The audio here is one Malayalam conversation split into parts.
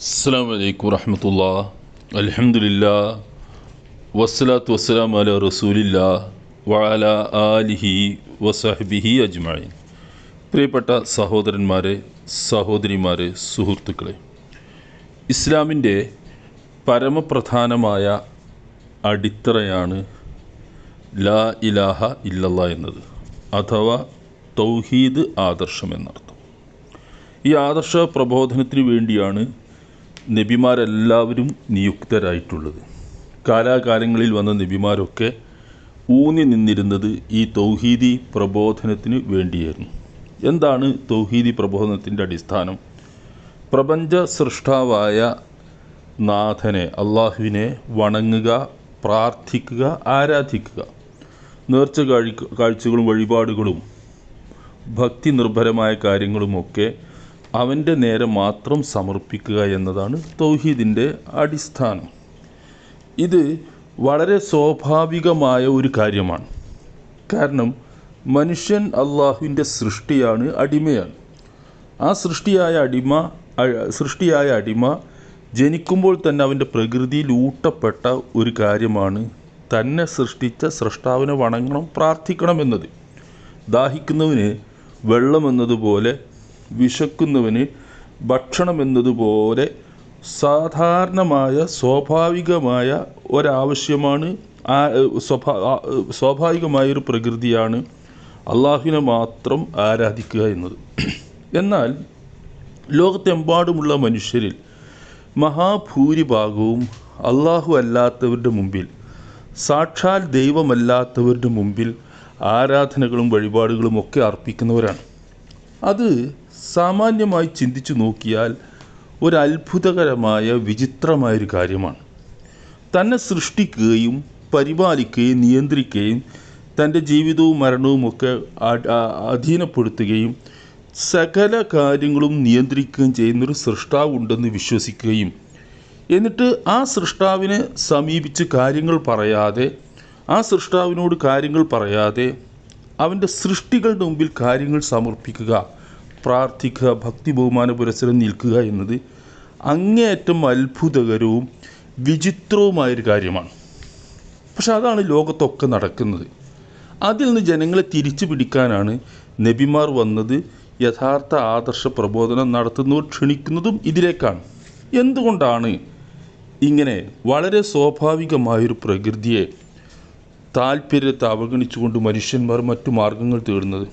അസ്സാം വലൈക്കും വറഹമത്തുള്ള. അലഹമില്ല വസ്സലാത്തു വസ്സലാം അല റസൂലില്ല. വഅല ആലിഹി വസഹബിഹി അജ്മായി പ്രിയപ്പെട്ട സഹോദരന്മാരെ സഹോദരിമാരെ സുഹൃത്തുക്കളെ. ഇസ്ലാമിന്റെ പരമപ്രധാനമായ അടിത്തറയാണ് ലാ ഇലാഹ ഇല്ലല്ല എന്നത് അഥവാ തൗഹീദ് ആദർശം എന്നർത്ഥം. ഈ ആദർശ പ്രബോധനത്തിന് വേണ്ടിയാണ് നബിമാരെല്ലാവരും നിയുക്തരായിട്ടുള്ളത്. കാലാകാലങ്ങളിൽ വന്ന നബിമാരൊക്കെ ഊന്നി നിന്നിരുന്നത് ഈ തൗഹീദി പ്രബോധനത്തിന് വേണ്ടിയായിരുന്നു. എന്താണ് തൗഹീദി പ്രബോധനത്തിന്റെ അടിസ്ഥാനം? പ്രപഞ്ച സൃഷ്ടാവായ നാഥനെ അള്ളാഹുവിനെ വണങ്ങുക പ്രാർത്ഥിക്കുക ആരാധിക്കുക. നേർച്ച കാഴ്ച കാഴ്ചകളും വഴിപാടുകളും ഭക്തി നിർഭരമായ കാര്യങ്ങളുമൊക്കെ അവന്റെ നേരെ മാത്രം സമർപ്പിക്കുക എന്നതാണ് തൗഹീദിന്റെ അടിസ്ഥാനം. ഇത് വളരെ സ്വാഭാവികമായ ഒരു കാര്യമാണ്. കാരണം മനുഷ്യൻ അള്ളാഹുവിന്റെ സൃഷ്ടിയാണ് അടിമയാണ്. ആ സൃഷ്ടിയായ അടിമ സൃഷ്ടിയായ അടിമ ജനിക്കുമ്പോൾ തന്നെ അവന്റെ പ്രകൃതിയിൽ ഊട്ടപ്പെട്ട ഒരു കാര്യമാണ് തന്നെ സൃഷ്ടിച്ച സൃഷ്ടാവിനെ വണങ്ങണം പ്രാർത്ഥിക്കണം എന്നത്. ദാഹിക്കുന്നവന് വെള്ളം എന്നതുപോലെ വിശക്കുന്നവന് ഭക്ഷണം എന്നതുപോലെ സാധാരണമായ സ്വാഭാവികമായ ഒരാവശ്യമാണ് ആ സ്വഭാ സ്വാഭാവികമായൊരു പ്രകൃതിയാണ് അള്ളാഹുവിനെ മാത്രം ആരാധിക്കുക എന്നത്. എന്നാൽ ലോകത്തെമ്പാടുമുള്ള മനുഷ്യരിൽ മഹാഭൂരിഭാഗവും അള്ളാഹു അല്ലാത്തവരുടെ മുമ്പിൽ സാക്ഷാൽ ദൈവമല്ലാത്തവരുടെ മുമ്പിൽ ആരാധനകളും വഴിപാടുകളും ഒക്കെ അർപ്പിക്കുന്നവരാണ്. അത് സാമാന്യമായി ചിന്തിച്ചു നോക്കിയാൽ ഒരു അത്ഭുതകരമായ വിചിത്രമായൊരു കാര്യമാണ്. തന്നെ സൃഷ്ടിക്കുകയും പരിപാലിക്കുകയും നിയന്ത്രിക്കുകയും തന്റെ ജീവിതവും മരണവും ഒക്കെ അധീനപ്പെടുത്തുകയും സകല കാര്യങ്ങളും നിയന്ത്രിക്കുകയും ചെയ്യുന്നൊരു സൃഷ്ടാവ് ഉണ്ടെന്ന് വിശ്വസിക്കുകയും എന്നിട്ട് ആ സൃഷ്ടാവിനെ സമീപിച്ച് കാര്യങ്ങൾ പറയാതെ ആ സൃഷ്ടാവിനോട് കാര്യങ്ങൾ പറയാതെ അവന്റെ സൃഷ്ടികളുടെ മുമ്പിൽ കാര്യങ്ങൾ സമർപ്പിക്കുക. പ്രാർത്ഥിക്കുക ഭക്തി ബഹുമാന പുരസരം നിൽക്കുക എന്നത് അങ്ങേയറ്റം അത്ഭുതകരവും വിചിത്രവുമായൊരു കാര്യമാണ്. പക്ഷെ അതാണ് ലോകത്തൊക്കെ നടക്കുന്നത്. അതിൽ നിന്ന് ജനങ്ങളെ തിരിച്ചു പിടിക്കാനാണ് നബിമാർ വന്നത്. യഥാർത്ഥ ആദർശ പ്രബോധനം നടത്തുന്നവർ ക്ഷണിക്കുന്നതും ഇതിലേക്കാണ്. എന്തുകൊണ്ടാണ് ഇങ്ങനെ വളരെ സ്വാഭാവികമായൊരു പ്രകൃതിയെ താല്പര്യത്തെ അവഗണിച്ചുകൊണ്ട് മനുഷ്യന്മാർ മറ്റു മാർഗങ്ങൾ തേടുന്നത്?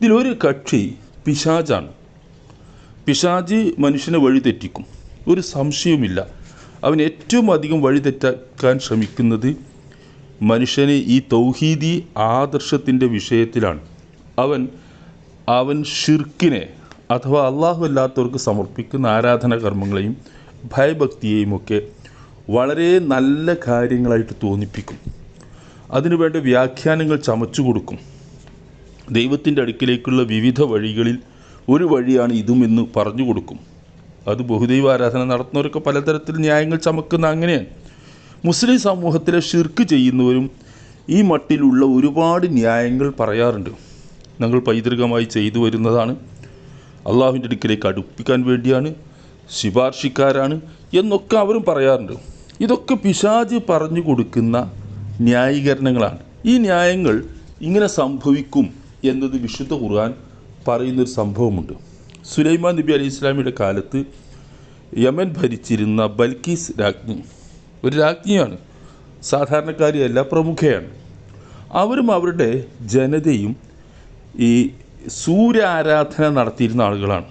ഇതിലൊരു കക്ഷി പിശാജാണ് പിശാജ് മനുഷ്യനെ വഴിതെറ്റിക്കും. ഒരു സംശയവുമില്ല. അവൻ ഏറ്റവും അധികം വഴിതെറ്റാക്കാൻ ശ്രമിക്കുന്നത് മനുഷ്യനെ ഈ തൗഹീദി ആദർശത്തിന്റെ വിഷയത്തിലാണ്. അവൻ അവൻ ഷിർക്കിനെ അഥവാ അള്ളാഹു അല്ലാത്തവർക്ക് സമർപ്പിക്കുന്ന ആരാധന കർമ്മങ്ങളെയും ഭയഭക്തിയെയും ഒക്കെ വളരെ നല്ല കാര്യങ്ങളായിട്ട് തോന്നിപ്പിക്കും. അതിനുവേണ്ട വ്യാഖ്യാനങ്ങൾ ചമച്ചു കൊടുക്കും. ദൈവത്തിന്റെ അടുക്കിലേക്കുള്ള വിവിധ വഴികളിൽ ഒരു വഴിയാണ് ഇതും എന്ന് പറഞ്ഞു കൊടുക്കും. അത് ബഹുദൈവ ആരാധന നടത്തുന്നവരൊക്കെ പലതരത്തിൽ ന്യായങ്ങൾ ചമക്കുന്ന അങ്ങനെയാണ്. മുസ്ലിം സമൂഹത്തിലെ ഷിർക്ക് ചെയ്യുന്നവരും ഈ മട്ടിലുള്ള ഒരുപാട് ന്യായങ്ങൾ പറയാറുണ്ട്. ഞങ്ങൾ പൈതൃകമായി ചെയ്തു വരുന്നതാണ്. അള്ളാഹുവിന്റെ അടുക്കിലേക്ക് അടുപ്പിക്കാൻ വേണ്ടിയാണ് ശുപാർശക്കാരാണ് എന്നൊക്കെ അവരും പറയാറുണ്ട്. ഇതൊക്കെ പിശാജ് പറഞ്ഞു കൊടുക്കുന്ന ന്യായീകരണങ്ങളാണ്. ഈ ന്യായങ്ങൾ ഇങ്ങനെ സംഭവിക്കും എന്നത് വിശുദ്ധ ഖുർആൻ പറയുന്നൊരു സംഭവമുണ്ട്. സുലൈമാൻ നബി അലൈഹി ഇസ്ലാമിയുടെ കാലത്ത് യമൻ ഭരിച്ചിരുന്ന ബൽക്കീസ് രാജ്ഞി ഒരു രാജ്ഞിയാണ്. സാധാരണക്കാരിയല്ല പ്രമുഖയാണ്. അവരും അവരുടെ ജനതയും ഈ സൂര്യാരാധന നടത്തിയിരുന്ന ആളുകളാണ്.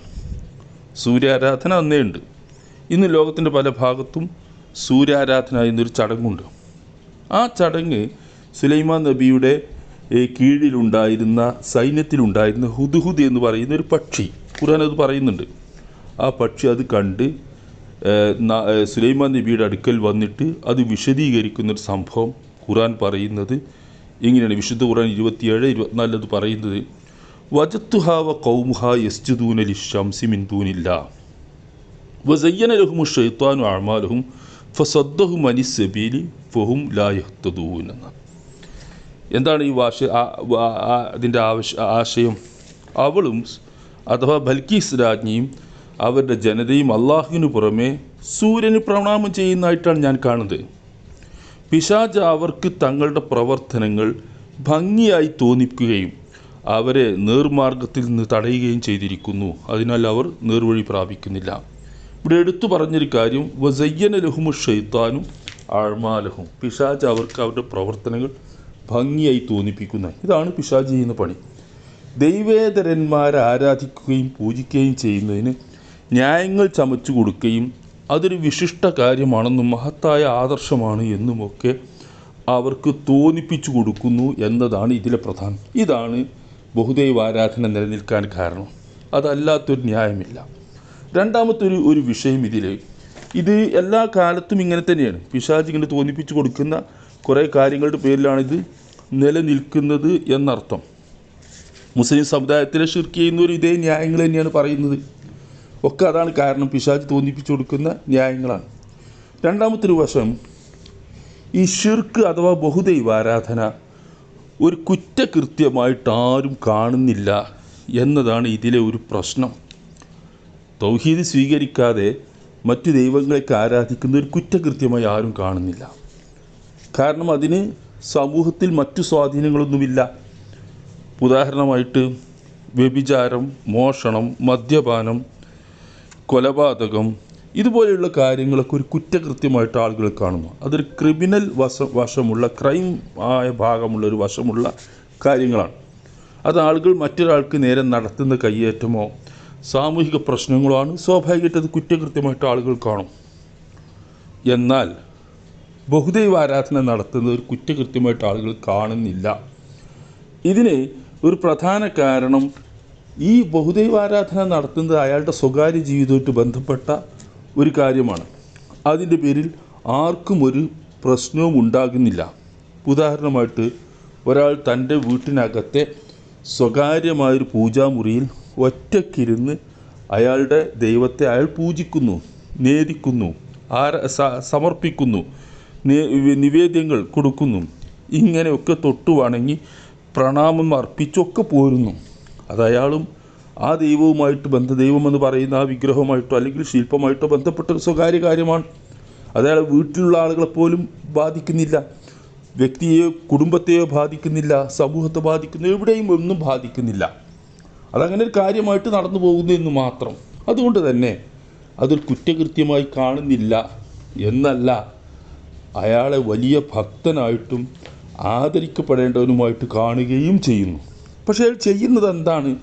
സൂര്യാരാധന അന്നേ ഉണ്ട്. ഇന്ന് ലോകത്തിന്റെ പല ഭാഗത്തും സൂര്യാരാധന എന്നൊരു ചടങ്ങുണ്ട്. ആ ചടങ്ങ് സുലൈമാൻ നബിയുടെ കീഴിലുണ്ടായിരുന്ന സൈന്യത്തിലുണ്ടായിരുന്ന ഹുദുഹുദ് എന്ന് പറയുന്ന ഒരു പക്ഷി. ഖുർആൻ അത് പറയുന്നുണ്ട്. ആ പക്ഷി അത് കണ്ട് സുലൈമാൻ നബിയുടെ അടുക്കൽ വന്നിട്ട് അത് വിശദീകരിക്കുന്ന ഒരു സംഭവം ഖുർആൻ പറയുന്നത് ഇങ്ങനെയാണ്. വിശുദ്ധ ഖുർആൻ ഇരുപത്തിയേഴ് ഇരുപത്തിനാലിൽ അത് പറയുന്നത് വജത്തുഹാവ കൗമുഹ യസ്ജുദൂന ലിഷംസി ഷംസി മിൻതൂനില്ല വസയ്യന ലഹുമു ഷെയ്ത്താനു അമാലഹും ഫസദ്ദഹും അനിസബീലി ഫഹും ലാ യഹ്തദൂൻ എന്ന് എന്താണ് ഈ വാശ അതിന്റെ ആവശ്യ ആശയം? അവളും അഥവാ ബൽക്കീസ് രാജ്ഞിയും അവരുടെ ജനതയും അള്ളാഹുവിന് പുറമെ സൂര്യന് പ്രണാമം ചെയ്യുന്നതായിട്ടാണ് ഞാൻ കാണുന്നത്. പിശാജ് അവർക്ക് തങ്ങളുടെ പ്രവർത്തനങ്ങൾ ഭംഗിയായി തോന്നിക്കുകയും അവരെ നേർമാർഗത്തിൽ നിന്ന് തടയുകയും ചെയ്തിരിക്കുന്നു. അതിനാൽ അവർ നേർവഴി പ്രാപിക്കുന്നില്ല. ഇവിടെ എടുത്തു പറഞ്ഞൊരു കാര്യം വസയ്യന ലഹുമു ഷെയ്ത്താനും ആഴ്മാലഹും പിശാജ് അവർക്ക് അവരുടെ പ്രവർത്തനങ്ങൾ ഭംഗിയായി തോന്നിപ്പിക്കുന്ന ഇതാണ് പിശാജ് ചെയ്യുന്ന പണി. ദൈവേതരന്മാരെ ആരാധിക്കുകയും പൂജിക്കുകയും ചെയ്യുന്നതിന് ന്യായങ്ങൾ ചമച്ചു കൊടുക്കുകയും അതൊരു വിശിഷ്ട കാര്യമാണെന്നും മഹത്തായ ആദർശമാണ് എന്നുമൊക്കെ അവർക്ക് തോന്നിപ്പിച്ചു കൊടുക്കുന്നു എന്നതാണ് ഇതിലെ പ്രധാനം. ഇതാണ് ബഹുദൈവ ആരാധന നിലനിൽക്കാൻ കാരണം. അതല്ലാത്തൊരു ന്യായമില്ല. രണ്ടാമത്തെ ഒരു ഒരു വിഷയം ഇതിൽ ഇത് എല്ലാ കാലത്തും ഇങ്ങനെ തന്നെയാണ്. പിശാജ് ഇങ്ങനെ തോന്നിപ്പിച്ചു കൊടുക്കുന്ന കുറേ കാര്യങ്ങളുടെ പേരിലാണ് ഇത് നിലനിൽക്കുന്നത് എന്നർത്ഥം. മുസ്ലിം സമുദായത്തിലെ ഷിർക്ക് ചെയ്യുന്നവർ ഇതേ ന്യായങ്ങൾ തന്നെയാണ് പറയുന്നത്. ഒക്കെ അതാണ് കാരണം പിശാജ് തോന്നിപ്പിച്ചു കൊടുക്കുന്ന ന്യായങ്ങളാണ്. രണ്ടാമത്തെ ഒരു വശം ഈ ഷിർക്ക് അഥവാ ബഹുദൈവ ആരാധന ഒരു കുറ്റകൃത്യമായിട്ട് ആരും കാണുന്നില്ല എന്നതാണ് ഇതിലെ ഒരു പ്രശ്നം. തൗഹീദ് സ്വീകരിക്കാതെ മറ്റു ദൈവങ്ങളെയൊക്കെ ആരാധിക്കുന്ന ഒരു കുറ്റകൃത്യമായി ആരും കാണുന്നില്ല. കാരണം അതിന് സമൂഹത്തിൽ മറ്റു സ്വാധീനങ്ങളൊന്നുമില്ല. ഉദാഹരണമായിട്ട് വ്യഭിചാരം മോഷണം മദ്യപാനം കൊലപാതകം ഇതുപോലെയുള്ള കാര്യങ്ങളൊക്കെ ഒരു കുറ്റകൃത്യമായിട്ട് ആളുകൾ കാണുന്നു. അതൊരു ക്രിമിനൽ വശ വശമുള്ള ക്രൈം ആയ ഭാഗമുള്ള ഒരു വശമുള്ള കാര്യങ്ങളാണ്. അത് ആളുകൾ മറ്റൊരാൾക്ക് നേരെ നടത്തുന്ന കയ്യേറ്റമോ സാമൂഹിക പ്രശ്നങ്ങളോ ആണ്. സ്വാഭാവികമായിട്ട് അത് കുറ്റകൃത്യമായിട്ട് ആളുകൾ കാണും. എന്നാൽ ബഹുദൈവ ആരാധന നടത്തുന്നത് ഒരു കുറ്റകൃത്യമായിട്ട് ആളുകൾ കാണുന്നില്ല. ഇതിന് ഒരു പ്രധാന കാരണം ഈ ബഹുദൈവ ആരാധന നടത്തുന്നത് അയാളുടെ സ്വകാര്യ ജീവിതമായിട്ട് ബന്ധപ്പെട്ട ഒരു കാര്യമാണ്. അതിന്റെ പേരിൽ ആർക്കും ഒരു പ്രശ്നവും ഉണ്ടാകുന്നില്ല. ഉദാഹരണമായിട്ട് ഒരാൾ തന്റെ വീട്ടിനകത്തെ സ്വകാര്യമായൊരു പൂജാമുറിയിൽ ഒറ്റക്കിരുന്ന് അയാളുടെ ദൈവത്തെ അയാൾ പൂജിക്കുന്നു നേദിക്കുന്നു ആര സമർപ്പിക്കുന്നു. നിവേദ്യങ്ങൾ കൊടുക്കുന്നു. ഇങ്ങനെയൊക്കെ തൊട്ടു വണങ്ങി പ്രണാമം അർപ്പിച്ചൊക്കെ പോരുന്നു. അത് അയാളും ആ ദൈവവുമായിട്ട് ബന്ധ ദൈവമെന്ന് പറയുന്ന ആ വിഗ്രഹവുമായിട്ടോ അല്ലെങ്കിൽ ശില്പമായിട്ടോ ബന്ധപ്പെട്ട ഒരു സ്വകാര്യ കാര്യമാണ്. അതായത് വീട്ടിലുള്ള ആളുകളെ പോലും ബാധിക്കുന്നില്ല. വ്യക്തിയെയോ കുടുംബത്തെയോ ബാധിക്കുന്നില്ല. സമൂഹത്തെ ബാധിക്കുന്ന. എവിടെയും ഒന്നും ബാധിക്കുന്നില്ല. അതങ്ങനെ ഒരു കാര്യമായിട്ട് നടന്നു പോകുന്നു എന്ന് മാത്രം. അതുകൊണ്ട് തന്നെ അതൊരു കുറ്റകൃത്യമായി കാണുന്നില്ല എന്നല്ല. അയാളെ വലിയ ഭക്തനായിട്ടും ആദരിക്കപ്പെടേണ്ടവനുമായിട്ട് കാണുകയും ചെയ്യുന്നു. പക്ഷേ അയാൾ ചെയ്യുന്നത് എന്താണ്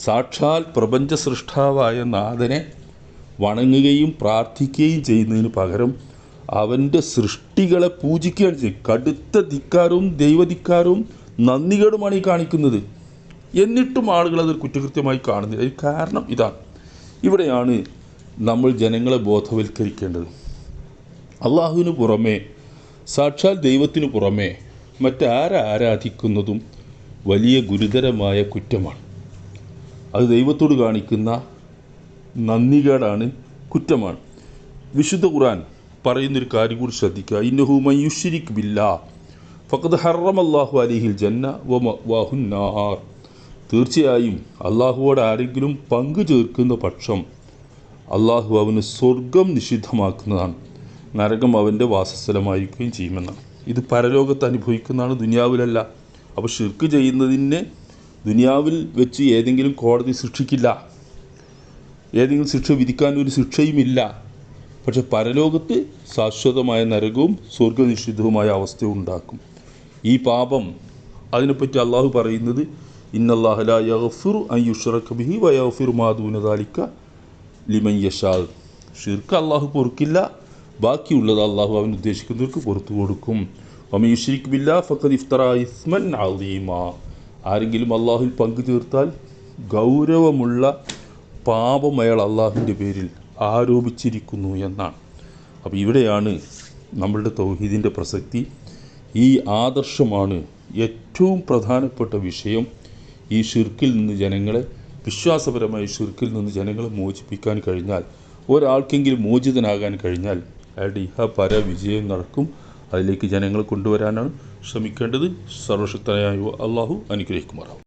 സാക്ഷാൽ പ്രപഞ്ച സൃഷ്ടാവായ നാഥനെ വണങ്ങുകയും പ്രാർത്ഥിക്കുകയും ചെയ്യുന്നതിന് പകരം അവന്റെ സൃഷ്ടികളെ പൂജിക്കുകയാണ് ചെയ്യും കടുത്ത ധിക്കാരവും ദൈവധിക്കാരവും നന്ദികേടുമാണ് ഈ കാണിക്കുന്നത്. എന്നിട്ടും ആളുകൾ അതൊരു കുറ്റകൃത്യമായി കാണുന്നില്ല. കാരണം ഇതാണ്. ഇവിടെയാണ് നമ്മൾ ജനങ്ങളെ ബോധവൽക്കരിക്കേണ്ടത്. അള്ളാഹുവിന് പുറമെ സാക്ഷാൽ ദൈവത്തിനു പുറമെ മറ്റാരെ ആരാധിക്കുന്നതും വലിയ ഗുരുതരമായ കുറ്റമാണ്. അത് ദൈവത്തോട് കാണിക്കുന്ന നന്ദികേടാണ് കുറ്റമാണ്. വിശുദ്ധ ഖുർആൻ പറയുന്നൊരു കാര്യം കൂടി ശ്രദ്ധിക്കുക. ഇന്നഹു മയുഷിരിക് ബില്ലാ ഫഖദ് ഹറം അള്ളാഹു അലിഹിൽ ജന്ന വാഹു നാർ. തീർച്ചയായും അള്ളാഹുവോട് ആരെങ്കിലും പങ്കു ചേർക്കുന്ന പക്ഷം അള്ളാഹു അവന് സ്വർഗം നിഷിദ്ധമാക്കുന്നതാണ്. നരകം അവന്റെ വാസസ്ഥലമായിരിക്കുകയും ചെയ്യുമെന്നാണ് ഇത് പരലോകത്ത് അനുഭവിക്കുന്നതാണ് ദുനിയാവിലല്ല. അപ്പോൾ ഷിർക്ക് ചെയ്യുന്നതിനെ ദുനിയാവിൽ വെച്ച് ഏതെങ്കിലും കോടതി ശിക്ഷിക്കില്ല. ഏതെങ്കിലും ശിക്ഷ വിധിക്കാൻ ഒരു ശിക്ഷയുമില്ല. പക്ഷെ പരലോകത്ത് ശാശ്വതമായ നരകവും സ്വർഗനിഷിദ്ധവുമായ അവസ്ഥ ഉണ്ടാക്കും. ഈ പാപം അതിനെപ്പറ്റി അള്ളാഹു പറയുന്നത് ഇന്നല്ലാഹല ലിമൻ യശാ. ഷിർക്ക് അള്ളാഹു പൊറുക്കില്ല ബാക്കിയുള്ളത് അള്ളാഹു അവൻ ഉദ്ദേശിക്കുന്നവർക്ക് പുറത്തു കൊടുക്കും. ബില്ലാ ഫഖദ് ഇഫ്തറ ഇസ്മൻ അളീമ ആരെങ്കിലും അള്ളാഹുവിൽ പങ്കു ചേർത്താൽ ഗൗരവമുള്ള പാപം അയാൾ അള്ളാഹുവിന്റെ പേരിൽ ആരോപിച്ചിരിക്കുന്നു എന്നാണ്. അപ്പോൾ ഇവിടെയാണ് നമ്മളുടെ തൗഹീദിന്റെ പ്രസക്തി. ഈ ആദർശമാണ് ഏറ്റവും പ്രധാനപ്പെട്ട വിഷയം. ഈ ഷിർക്കിൽ നിന്ന് ജനങ്ങളെ വിശ്വാസപരമായി ഷിർക്കിൽ നിന്ന് ജനങ്ങളെ മോചിപ്പിക്കാൻ കഴിഞ്ഞാൽ ഒരാൾക്കെങ്കിലും മോചിതനാകാൻ കഴിഞ്ഞാൽ അയാളുടെ ഇഹ പര വിജയം നടക്കും. അതിലേക്ക് ജനങ്ങളെ കൊണ്ടുവരാനാണ് ശ്രമിക്കേണ്ടത്. സർവശക്തനായ അള്ളാഹു അനുഗ്രഹിക്കുമാറാവും